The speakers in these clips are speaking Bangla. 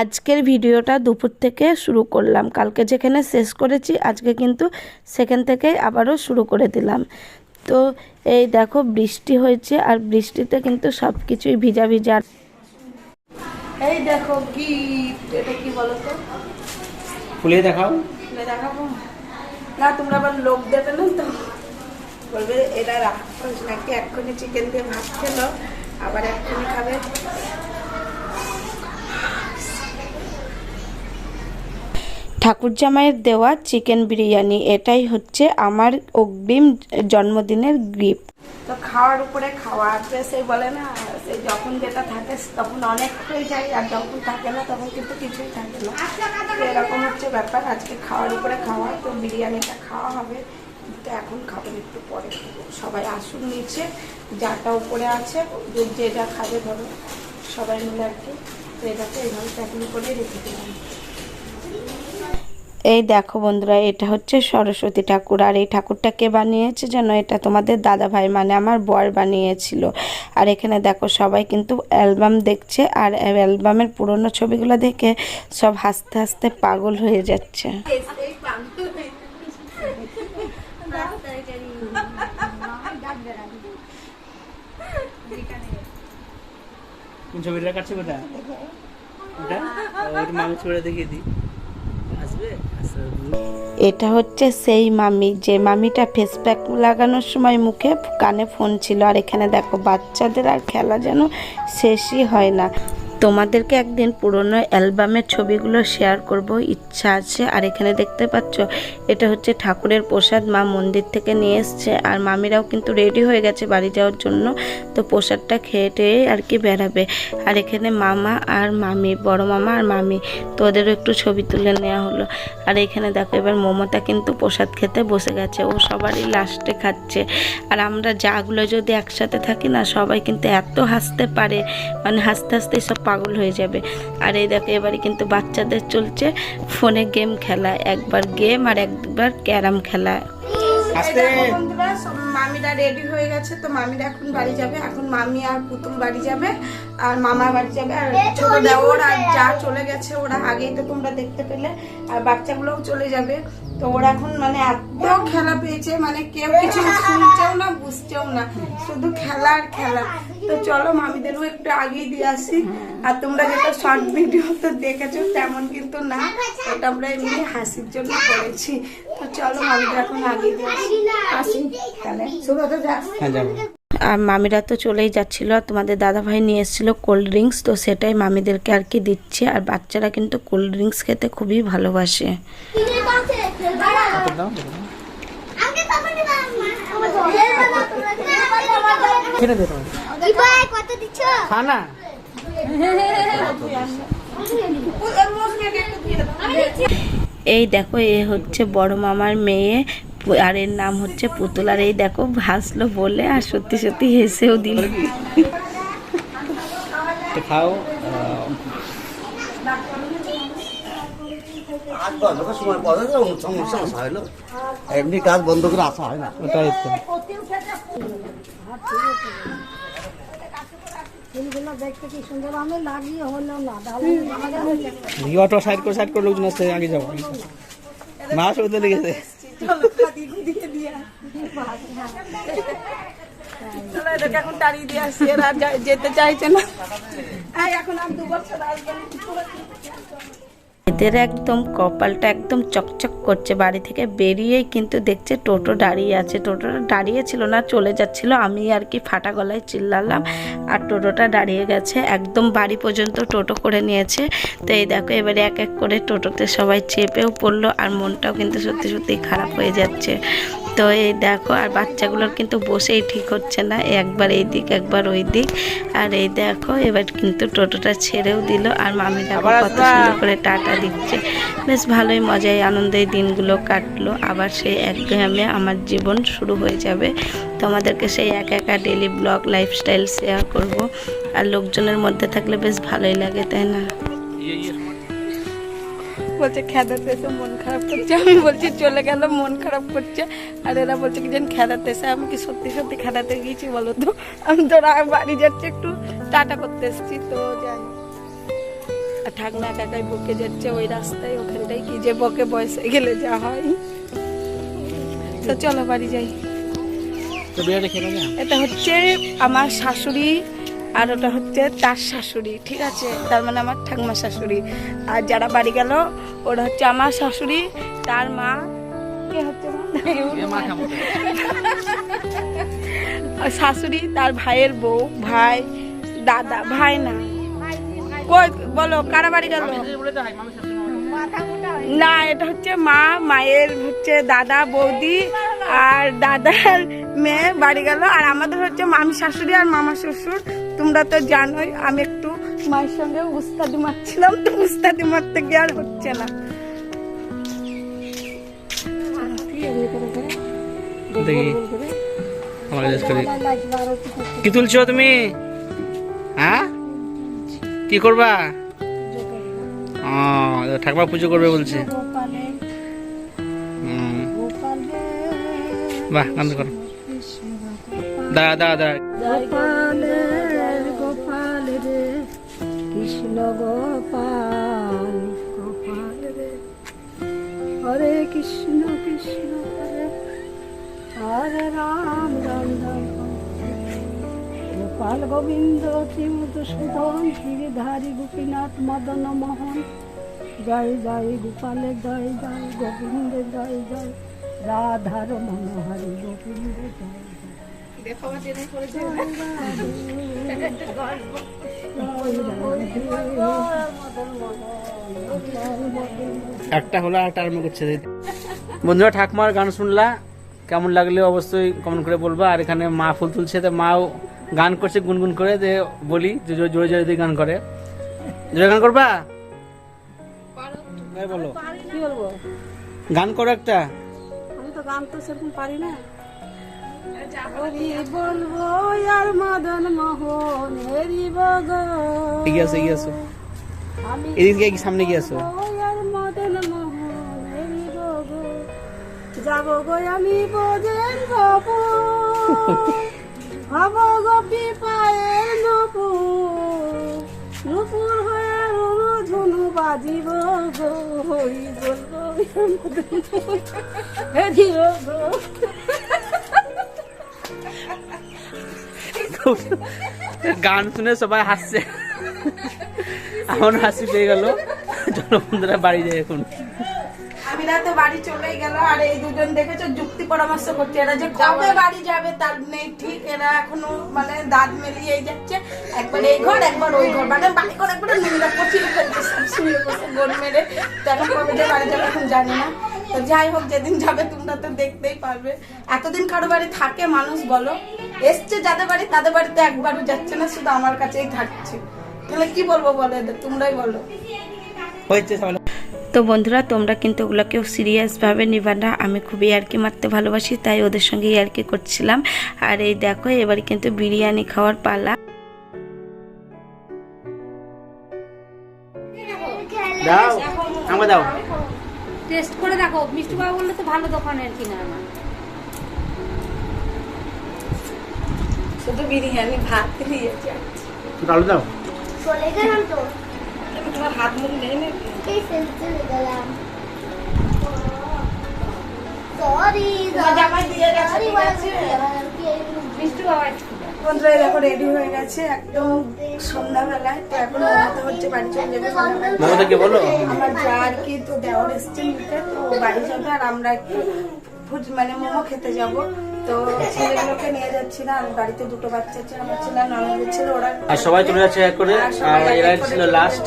আজকের ভিডিওটা দুপুর থেকে শুরু করলাম। কালকে যেখানে শেষ করেছি আজকে কিন্তু সেখান থেকে আবারও শুরু করে দিলাম। তো এই দেখো বৃষ্টি হয়েছে আর বৃষ্টিতে কিন্তু সব কিছুই ভিজা ভিজা। এই দেখো কি এটা কি বলো তো খুলে দেখাও। খুলে দেখাবো? না তোমরা আবার লোক দেবে না তো? বলবে এটা রাখো নাকি? এক্ষুনি চিকেন দিয়ে ভাত খেলো আবার এক্ষুনি খাবে। ঠাকুর জামাইয়ের দেওয়া চিকেন বিরিয়ানি, এটাই হচ্ছে আমার অগ্রিম জন্মদিনের গিফট তো খাওয়ার উপরে খাওয়া আছে সেই বলে না সেই যখন যেটা থাকে তখন অনেক হয়ে যায়, আর যখন থাকে না তখন কিন্তু কিছুই থাকে না। এরকম হচ্ছে ব্যাপার, আজকে খাওয়ার উপরে খাওয়া, তো বিরিয়ানিটা খাওয়া হবে। কিন্তু এখন খাবেন একটু পরে সবাই আসুন নিচে, যাটা উপরে আছে, যে যে খাবে ধরো, সবাই মিলে আর কি। এটাকে এইভাবে প্যাকিং করে রেখে দিলাম। এই দেখো বন্ধুরা, এটা হচ্ছে সরস্বতী ঠাকুর। আর এই ঠাকুরটা কে বানিয়েছে যেন? এটা তোমাদের দাদা ভাই মানে আমার বর বানিয়েছিল। আর এখানে দেখো, সবাই কিন্তু অ্যালবাম দেখছে, আর অ্যালবামের পুরনো ছবিগুলো দেখে সব হাসতে হাসতে পাগল হয়ে যাচ্ছে। ছবিটা কাটছে কোথা ওটা? মানুষ করে দেখিয়ে দিই। এটা হচ্ছে সেই মামি। যে মামিটা ফেস প্যাক লাগানোর সময় মুখে কানে ফোন ছিল। আর এখানে দেখো, বাচ্চাদের আর খেলা যেন শেষই হয় না। তোমাদেরকে একদিন পুরনো অ্যালবামের ছবিগুলো শেয়ার করব, ইচ্ছা আছে। আর এখানে দেখতে পাচ্ছ, এটা হচ্ছে ঠাকুরের প্রসাদ, মা মন্দির থেকে নিয়ে এসছে। আর মামিরাও কিন্তু রেডি হয়ে গেছে বাড়ি যাওয়ার জন্য। তো প্রসাদটা খেয়ে টেয়ে আর কি বেড়াবে। আর এখানে মামা আর মামি, বড় মামা আর মামি তো ওদেরও একটু ছবি তুলে নেওয়া হলো। আর এখানে দেখো, এবার মমতা কিন্তু প্রসাদ খেতে বসে গেছে। ও সবারই লাস্টে খাচ্ছে। আর আমরা যাগুলো যদি একসাথে থাকি না, সবাই কিন্তু এত হাসতে পারে। মানে হাসতে হাসতে সব পাগল হয়ে যাবে। আর এই দেখো এবারে কিন্তু বাচ্চাদের চলছে ফোনে গেম খেলা একবার গেম আর একবার ক্যারাম খেলা। সব মামিরা রেডি হয়ে গেছে তো মামিরা এখন বাড়ি যাবে। এখন মামি আর পুতুল বাড়ি যাবে আর মামা বাড়ি যাবে আর ছোট দেওর আর যা চলে গেছে ওরা আগেই তো তোমরা দেখতে পেলে আর বাচ্চাগুলোও চলে যাবে। তো ওরা এখন মানে এত খেলা পেয়েছে মানে কেউ কিছু শুনছেও না বুঝছেও না। শুধু খেলা আর খেলা। তো চলো মামিদেরও একটু আগেই দিয়ে আসি। আর তোমরা যেটা শর্ট ভিডিও তো দেখেছ তেমন কিন্তু না। এটা আমরা এমনি হাসির জন্য করেছি। তো চলো মামিদের এখন আগেই দিয়ে আসি। আসি তাহলে। যা। হ্যাঁ আর মামিরা তো চলেই যাচ্ছিল। আর তোমাদের দাদা ভাই নিয়ে এসেছিল কোল্ড ড্রিঙ্কস তো সেটাই মামিদেরকে আর কি দিচ্ছে। আর বাচ্চারা কিন্তু কোল্ড ড্রিঙ্কস খেতে খুবই ভালোবাসে। দাও। কেটে দে তোমার কত দিচ্ছ খানা। এই দেখো এ হচ্ছে বড় মামার মেয়ে আর এর নাম হচ্ছে পুতুল। আর এই দেখো হাসলো বলে আর সত্যি সত্যি হেসেও দিল। খাও এমনি কাজ বন্ধ করে আসা হয় না। অটো সাইড করে সাইড করে লোকজন আসছে আগে যাব যেতে চাইছে না এখন আর দু বছর আসবে। এদের একদম কপালটা একদম চকচক করছে বাড়ি থেকে বেরিয়েই কিন্তু দেখছে টোটো দাঁড়িয়ে আছে। টোটোটা দাঁড়িয়েছিল না, চলে যাচ্ছিল। আমি আর কি ফাটা গলায় চিল্লালাম আর টোটোটা দাঁড়িয়ে গেছে। একদম বাড়ি পর্যন্ত টোটো করে নিয়েছে। তো এই দেখো, এবারে এক এক করে টোটোতে সবাই চেপেও পড়ল আর মনটাও কিন্তু সত্যি সত্যি খারাপ হয়ে যাচ্ছে। তো এই দেখো আর বাচ্চাগুলোর কিন্তু বসেই ঠিক হচ্ছে না। একবার এই দিক একবার ওই দিক। আর এই দেখো এবার কিন্তু টোটোটা ছেড়েও দিল। আর মামিটা আবার কত সুন্দর করে টাটা দিচ্ছে। বেশ ভালোই মজায় আনন্দে দিনগুলো কাটলো। আবার সেই একঘেয়েমে আমার জীবন শুরু হয়ে যাবে। তোমাদেরকে সেই এক একা ডেলি ব্লগ লাইফস্টাইল শেয়ার করব। আর লোকজনের মধ্যে থাকলে বেশ ভালোই লাগে তাই না? বলছে খেদাতে এসে মন খারাপ করছে। আমি বলছি চলে গেল মন খারাপ করছে। আর এরা বলছে কি যেন খেদাতে এসে আমি কি সত্যি সত্যি খেদাতে গিয়েছি বলো তো? আমি তো বাড়ি যাচ্ছি একটু টাটা করতে এসেছি তো জানি আর ঠাকমা একা একাই বকে যাচ্ছে ওই রাস্তায় ওখানটাই কি যে বকে বয়সে গেলে যা হয়। তো চলো বাড়ি যাই। এটা হচ্ছে আমার শাশুড়ি আর ওটা হচ্ছে তার শাশুড়ি ঠিক আছে? তার মানে আমার ঠাকুমা শাশুড়ি। আর যারা বাড়ি গেল ওটা হচ্ছে আমার শাশুড়ি তার মা শাশুড়ি তার ভাইয়ের বউ ভাই দাদা ভাই না। কই বলো কারা বাড়ি গেল? না এটা হচ্ছে মা মায়ের হচ্ছে দাদা বৌদি আর দাদার মেয়ে বাড়ি গেল। আর আমাদের হচ্ছে মামি শাশুড়ি আর মামা শ্বশুর। তোমরা তো জানোই আমি একটু মায়ের সঙ্গে উস্তাদি মারছিলাম তো উস্তাদি মারতে গিয়ে আর হচ্ছে না। কি তুলছো তুমি? হ্যাঁ? কি করবা? ও ঠাকুমা পুজো করবে বলছে। হুম। বাহ গান করো। দাঁড়া দাঁড়া দাঁড়া। কৃষ্ণ গোপাল। গোপাল রে হরে কৃষ্ণ কৃষ্ণ হরে রাম রাম রাম। গোপাল গোবিন্দ শ্রীমত সুধন, গিরিধারী গোপীনাথ, মদন মোহন। জয় জয় গোপালের জয় জয় গোবিন্দের জয় জয়। রাধার মনোহরি গোবিন্দ একটা হলো একটা আরম্ভ করছে বন্ধুরা ঠাকুমার গান শুনলা কেমন লাগলে অবশ্যই কমেন্ট করে বলবা। আর এখানে মা ফুল তুলছে তো মাও গান করছে গুনগুন করে যে বলি যে জোরে জোরে জোরে দিয়ে গান করে। জোরে গান করবা? বলো। গান করো একটা। আমি তো গান তো সেরকম পারি না। বলব আর মদন মোহন হেরি বগো? এগিয়ে আসো এগিয়ে আসো। এদিকে কি সামনে গিয়ে আসো। আর মদন মোহন যাব গো আমি বোঝেন বাবু হব গোপী পায়ের নপু নুপুর হয়ে রুনু ঝুনু বাজিব গো। হরি বলব আর মদন গান শুনে সবাই হাসছে। আমার হাসি পেয়ে গেল। চলো বন্ধুরা, বাড়ি গেল, আর এই দুজন দেখেছ যুক্তি পরামর্শ করছে এরা যে কবে বাড়ি যাবে তার নেই, ঠিক, এরা এখনও মানে দাঁত মেলিয়েই যাচ্ছে। একবার এই ঘর, একবার ওই ঘর। মানে বাড়ি গোল মেরে। এখন যে বাড়ি এখন জানি না। তো যাই হোক যেদিন যাবে তোমরা তো দেখতেই পারবে। এতদিন কারও বাড়ি থাকে মানুষ বলো? এসছে যাদের বাড়ি তাদের বাড়িতে একবারও যাচ্ছে না শুধু আমার কাছেই থাকছে। তাহলে কি বলব বলো এদের? তোমরাই বলো। হয়েছে তো বন্ধুরা তোমরা কিন্তু ওগুলো কেউ সিরিয়াসভাবে নিবা না। আমি খুবই ইয়ার্কি মারতে ভালোবাসি তাই ওদের সঙ্গে ইয়ার্কি করছিলাম। আর এই দেখো এবার কিন্তু বিরিয়ানি খাওয়ার পালা। দাও আমাকে দাও। টেস্ট করে দেখো মিষ্টি বাবা বললে তো ভালো দোকানের কিনা আমার। শুধু বিরিয়ানি ভাত আলু দাও। চলে গেলাম তো। তোমার হাত মুখ নেই না এই চলে গেলাম। সরি দিয়ে আছে? মিষ্টি বাবা। বন্ধুরা দেখো রেডি হয়ে গেছে একদম সন্ধ্যাবেলায়। তো এখন মমতা হচ্ছে বাড়ি চলে যাবে মমতাকে বলো। আমার যা আর কি তো দেওয়ার এসছে নিতে তো বাড়ি যাবে আর আমরা একটু ফুজ- মানে মোমো খেতে যাব। তো ছেলেগুলোকে নিয়ে যাচ্ছি না আর বাড়িতে দুটো বাচ্চা আছে আমার ছেলে ননদের ছিল ওরা আর সবাই চলে যাচ্ছে এক করে। আর এরা ছিল লাস্ট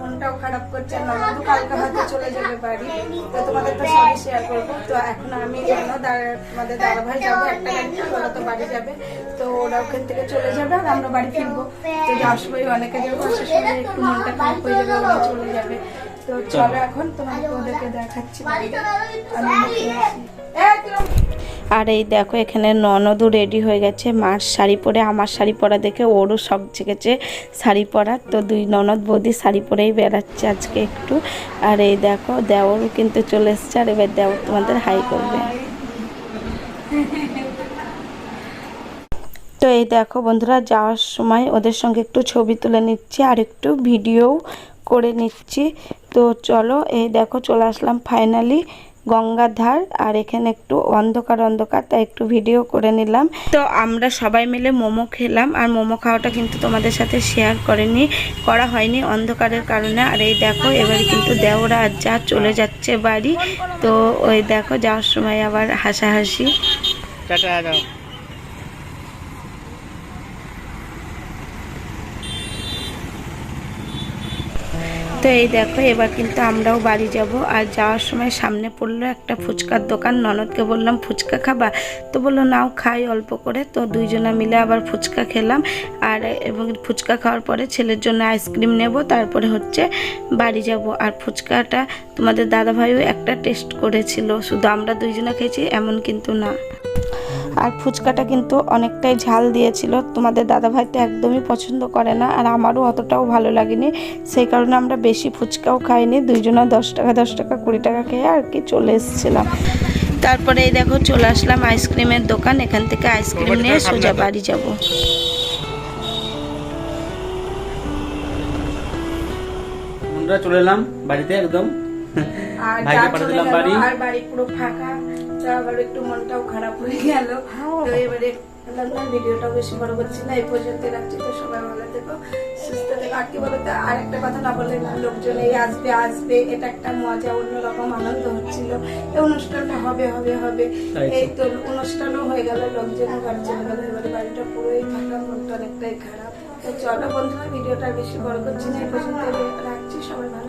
মনটাও খারাপ করছে ননদও কালকে হয়তো চলে যাবে বাড়ি। তো তোমাদের তো সবই শেয়ার করব। তো এখন আমি জানো আমাদের দাদা ভাই যাব একটা গাড়িতে ওরা তো বাড়ি যাবে। তো ওরা ওখান থেকে চলে যাবে আর আমরা বাড়ি ফিরবো। তো যাওয়ার সময় অনেকে যাব আসার সময় একটু মনটা খারাপ হয়ে যাবে ওরা চলে যাবে। তো চলো। এখন তোমাদের ওদেরকে দেখাচ্ছি আর এই দেখো এখানে ননদও রেডি হয়ে গেছে। মার শাড়ি পরে আমার শাড়ি পরা দেখে ওরও সব জেগেছে শাড়ি পরা তো দুই ননদ বৌদি শাড়ি পরেই বেড়াচ্ছে আজকে একটু। আর এই দেখো দেওরও কিন্তু চলে এসছে। আর এবার দেওর তোমাদের হাই করবে। তো এই দেখো বন্ধুরা, যাওয়ার সময় ওদের সঙ্গে একটু ছবি তুলে নিচ্ছি আর একটু ভিডিও করে নিচ্ছি। তো চলো, এই দেখো চলে আসলাম ফাইনালি গঙ্গার ধার আর এখানে একটু অন্ধকার অন্ধকার, তাই একটু ভিডিও করে নিলাম। তো আমরা সবাই মিলে মোমো খেলাম আর মোমো খাওয়াটা কিন্তু তোমাদের সাথে শেয়ার করেনি, করা হয়নি অন্ধকারের কারণে। আর এই দেখো, এবারে কিন্তু দেওরা আর যা চলে যাচ্ছে বাড়ি। তো ওই দেখো, যাওয়ার সময় আবার হাসাহাসি। টাটা তো এই দেখো, এবার কিন্তু আমরাও বাড়ি যাব। আর যাওয়ার সময় সামনে পড়ল একটা ফুচকার দোকান। ননদকে বললাম, ফুচকা খাবা? তো বলল, নাও, খাই অল্প করে। তো দুইজনা মিলে আবার ফুচকা খেলাম। আর এবং ফুচকা খাওয়ার পরে ছেলের জন্য আইসক্রিম নেব। তারপরে হচ্ছে বাড়ি যাব। আর ফুচকাটা তোমাদের দাদাভাইও একটা টেস্ট করেছিল। শুধু আমরা দুইজনা খেয়েছি, এমন কিন্তু না। আর ফুচকাটা কিন্তু অনেকটাই ঝাল দিয়েছিল। তোমাদের দাদাভাই তো একদমই পছন্দ করে না আর আমারও অতটাও ভালো লাগেনি। সেই কারণে আমরা বেশি ফুচকাও খাইনি দুইজনা দশ টাকা দশ টাকা কুড়ি টাকা খেয়ে আর কি চলে এসেছিলাম। তারপরে এই দেখো চলে আসলাম আইসক্রিমের দোকান এখান থেকে আইসক্রিম নিয়ে সোজা বাড়ি যাব। বন্ধুরা চলে এলাম বাড়িতে একদম। ভাইকে পাঠিয়ে দিলাম বাড়ি। আর বাড়ি পুরো ফাঁকা। তো আবার একটু মনটাও খারাপ হয়ে গেল। তো এবারে ভিডিওটা বেশি বড় করছি না এই পর্যন্ত রাখছি। তো সবাই ভালো থেকো সুস্থ থেকো। আর কি বলতো আর একটা কথা না বললে লোকজন এই আসবে আসবে এটা একটা মজা অন্যরকম আনন্দ হচ্ছিল। এই অনুষ্ঠানটা হবে হবে হবে। এই তো অনুষ্ঠানও হয়ে গেল লোকজনও বাড়ি চলে গেল এবারে বাড়িটা পুরোই ফাঁকা মনটা অনেকটাই খারাপ। তো চলো বন্ধুরা ভিডিওটা বেশি বড় করছি না এই পর্যন্ত রাখছি সবাই ভালো